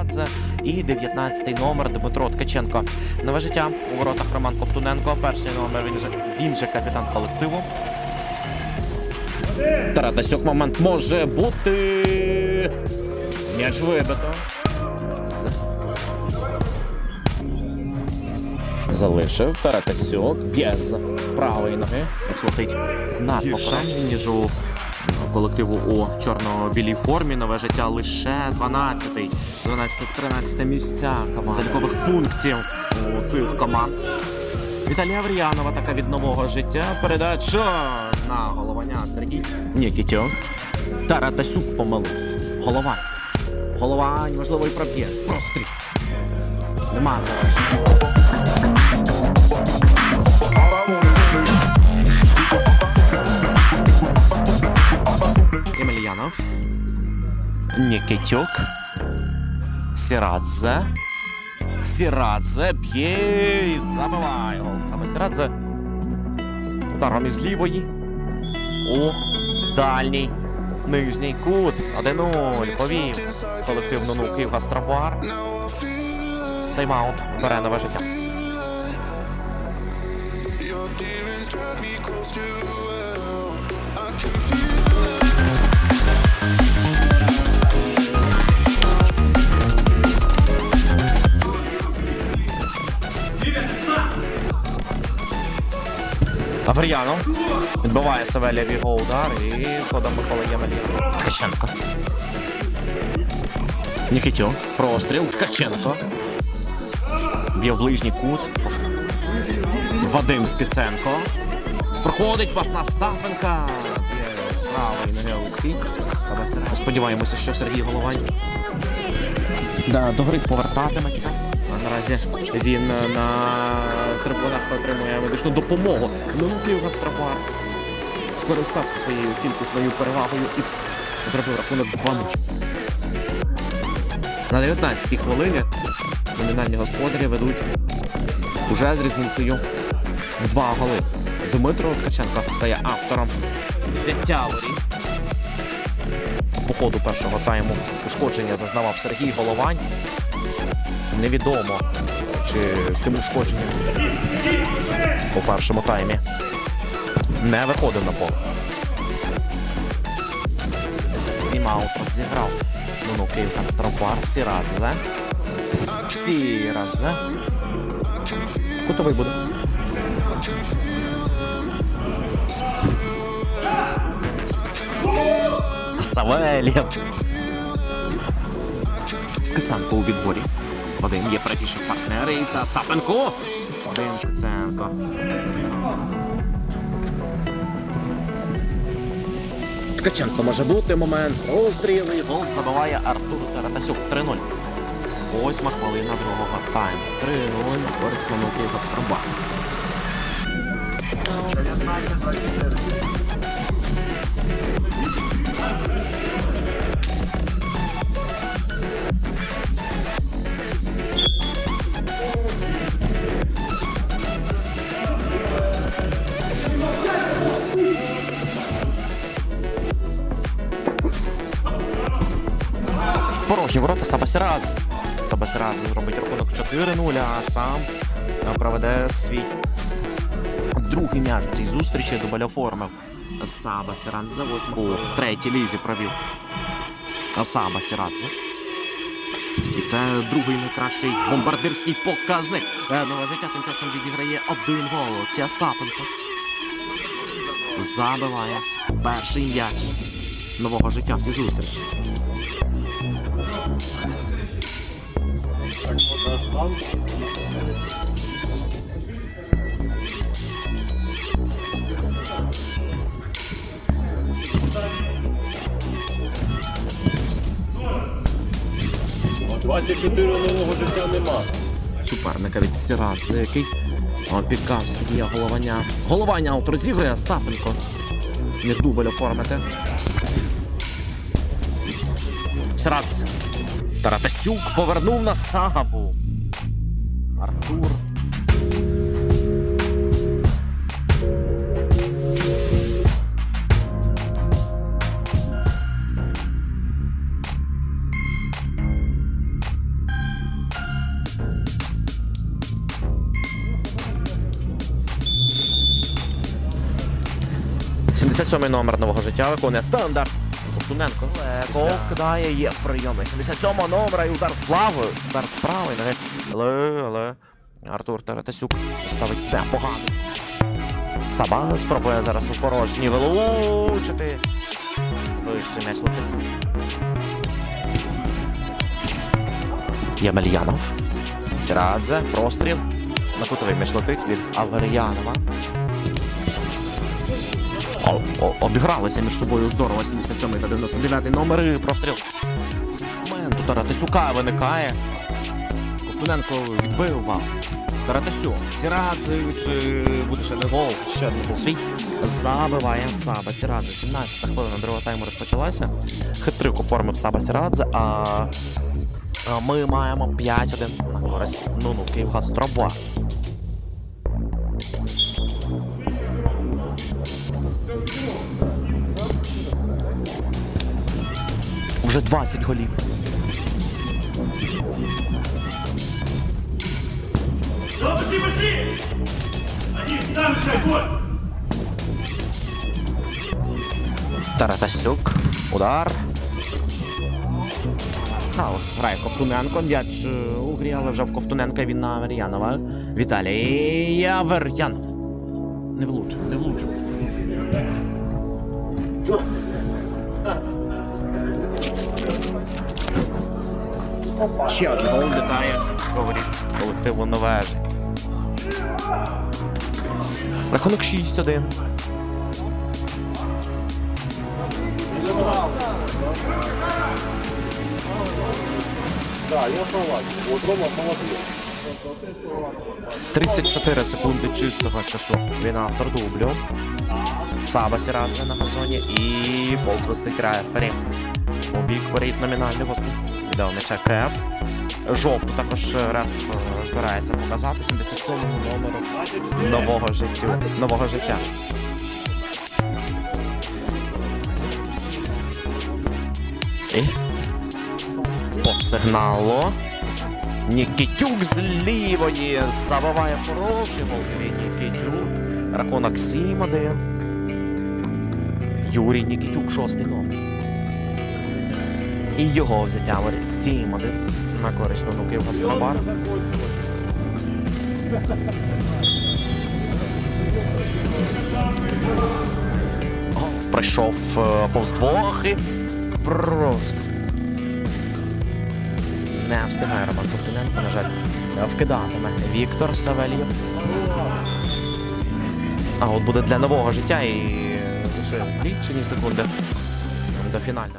Сірадзе і 19-й номер Дмитро Ткаченко. Нове життя у воротах Роман Ковтуненко. Перший номер він же він же капітан колективу. Таратасюк момент може бути. М'яч вибито. Залишив Таратасюк. Б'є з правої ноги. М'яч летить над попередній, ніж у колективу у чорно-білій формі. Нове життя лише 12-й, 12-13 місця залікових пунктів у цих команд. Віталія Авріянова така від нового життя. Передача на головання Сергій Нікітюк. Таратасюк помилився. Голова. Голова, можливо, і проб'є. Простріл. Нема зараз. Нікітюк. Сірадзе. Сірадзе б'є і забиває гол. Саме Сірадзе. Ударом із лівої. У дальній. Нижній кут. 1-0. Повів. Колективну ну Київ Гастробар. Тайм-аут. Бере нове життя. Авріянов відбиває Савелія в його удар і згодом Микола Ємельянов. Ткаченко. Нікітюк. Простріл. Ткаченко. Б'є в ближній кут. Вадим Спіценко. Проходить пас на Стапенка. З ноги Олексій. Сподіваємося, що Сергій Головань да, до гри повертатиметься. Наразі він на трибунах отримує медичну допомогу. Київ Гастробар скористався своєю кількісною перевагою і зробив рахунок 2-0. На 19-й хвилині номінальні господарі ведуть уже з різницею в два голи. Дмитро Ткаченко стає автором взяття воріт. По ходу першого тайму ушкодження зазнавав Сергій Головань. Невідомо, чи з тим ушкодженням у першому таймі не виходив на поле. Сім аутом зіграв. Ну, Київ Кастробар, Сірадзе. Сірадзе. Кутовий буде. Савелєв. Скиценко у відборі. Вадим є правіше партнери. І це Остапенко. Вадим Скиценко. Ткаченко може бути момент. Розстріл і гол забиває Артур Таратасюк. 3-0. Восьма хвилина другого тайму. 3-0. Корисно Києва Строба. Сабасірадзе. Сабасірадзе зробить рахунок 4-0, а сам е, проведе свій другий м'яч у цій зустрічі. Дубаль оформив Саба Сірадзе. Восьму у третій лізі провів Саба Сірадзе. І це другий найкращий бомбардирський показник. Е, Нове життя тим часом відіграє один гол. Це Остапенко. Забиває перший м'яч нового життя в цій зустрічі. Нового життя нема. суперника від Сірадзе, який опікав Сергія Голованя. Голованя аут розігрує Остапенко. Міг дубль оформити. Сірадзе. Таратасюк повернув на Сагабу. Артур. Сьомий номер нового життя виконує стандарт. Ковтуненко легко кидає, є прийом 77-го номера і удар з плавою. Удар з правої. Але, але Артур Таратасюк ставить непогано. Саба спробує зараз у порожній вилучити. Вище м'яч летить. Ємельянов. Сірадзе, простріл. На кутовий м'яч летить від Аверянова. Обігралися між собою здорово 77 та 99 номери. Простріл. Момент у Таратисюка виникає. Ковтуненко відбив вам. Таратисюк. Сірадзе чи буде ще не гол. Ще один гол свій. Забиває Саба Сірадзе. 17 хвилина другого тайму розпочалася. Хитрик оформив Саба Сірадзе, а, ми маємо 5-1 на користь. Ну ну, Київгаз-Троба. Вже 20 голів. Ну, пошли, пошли! Один, сам решай, гол! Таратасюк. Удар. Хау. Грає Ковтуненко. М'яч е, у грі, але вже в Ковтуненка він на Авер'янова. Віталій Авер'янов. Не влучив, не влучив. Ще один гол з воріт колективу Новежі. Рахунок 6-1. Так, я согласен. Вот 34 секунди чистого часу. Він автор дублю. Саба Сірадзе на газоні і фол свистить рефері. У бік воріт номінальний гостей. Віддав м'яча Кеп. Жовту також реф е, збирається показати 77 номеру нового життя. Нового життя. І по сигналу. Нікітюк з лівої забиває хороший гол Юрій Нікітюк. Рахунок 7-1. Юрій Нікітюк, шостий номер. І його взяття воріт 7-1 на користь онуків Гастробар. Прийшов е, повз двох і просто не встигає Роман Ковтуненко, на жаль, вкидатиме Віктор Савельєв. А от буде для нового життя і лише лічені секунди до фінального.